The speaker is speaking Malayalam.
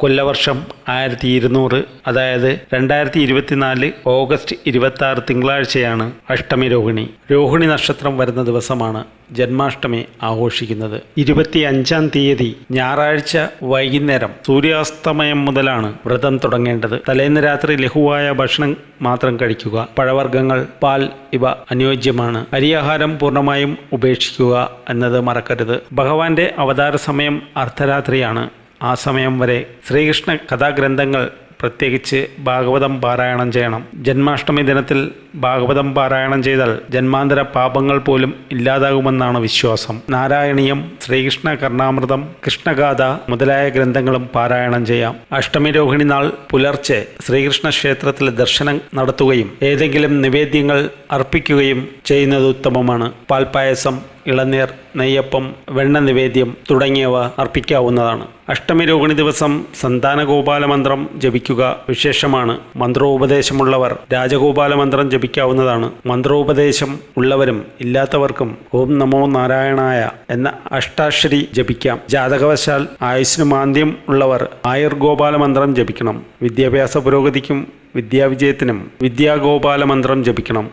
കൊല്ലവർഷം ആയിരത്തി ഇരുന്നൂറ് അതായത് രണ്ടായിരത്തി ഇരുപത്തിനാല് ഓഗസ്റ്റ് ഇരുപത്തി ആറ് തിങ്കളാഴ്ചയാണ് അഷ്ടമി രോഹിണി. രോഹിണി നക്ഷത്രം വരുന്ന ദിവസമാണ് ജന്മാഷ്ടമി ആഘോഷിക്കുന്നത്. ഇരുപത്തി അഞ്ചാം തീയതി ഞായറാഴ്ച വൈകുന്നേരം സൂര്യാസ്തമയം മുതലാണ് വ്രതം തുടങ്ങേണ്ടത്. തലേന്ന് രാത്രി ലഘുവായ ഭക്ഷണം മാത്രം കഴിക്കുക. പഴവർഗങ്ങൾ പാൽ ഇവ അനുയോജ്യമാണ്. അരിയാഹാരം പൂർണമായും ഉപേക്ഷിക്കുക എന്നത് മറക്കരുത്. ഭഗവാന്റെ അവതാര സമയം അർദ്ധരാത്രിയാണ്. ആ സമയം വരെ ശ്രീകൃഷ്ണ കഥാഗ്രന്ഥങ്ങൾ പ്രത്യേകിച്ച് ഭാഗവതം പാരായണം ചെയ്യണം. ജന്മാഷ്ടമി ദിനത്തിൽ ഭാഗവതം പാരായണം ചെയ്താൽ ജന്മാന്തര പാപങ്ങൾ പോലും ഇല്ലാതാകുമെന്നാണ് വിശ്വാസം. നാരായണീയം ശ്രീകൃഷ്ണ കർണാമൃതം കൃഷ്ണഗാഥ മുതലായ ഗ്രന്ഥങ്ങളും പാരായണം ചെയ്യാം. അഷ്ടമി രോഹിണി നാൾ പുലർച്ചെ ശ്രീകൃഷ്ണ ക്ഷേത്രത്തിൽ ദർശനം നടത്തുകയും ഏതെങ്കിലും നിവേദ്യങ്ങൾ അർപ്പിക്കുകയും ചെയ്യുന്നത് ഉത്തമമാണ്. പാൽപ്പായസം ഇളനീർ നെയ്യപ്പം വെണ്ണ നിവേദ്യം തുടങ്ങിയവ അർപ്പിക്കാവുന്നതാണ്. അഷ്ടമി രോഹിണി ദിവസം സന്താന ഗോപാല മന്ത്രം ജപിക്കുക വിശേഷമാണ്. മന്ത്രോപദേശമുള്ളവർ രാജഗോപാല മന്ത്രം ജപിക്കാവുന്നതാണ്. മന്ത്രോപദേശം ഉള്ളവരും ഇല്ലാത്തവർക്കും ഓം നമോ നാരായണായ എന്ന അഷ്ടാക്ഷരി ജപിക്കാം. ജാതകവശാൽ ആയുസ്സിനു മാന്ദ്യം ഉള്ളവർ ആയുർഗോപാല മന്ത്രം ജപിക്കണം. വിദ്യാഭ്യാസ പുരോഗതിക്കും വിദ്യാവിജയത്തിനും വിദ്യാഗോപാല മന്ത്രം ജപിക്കണം.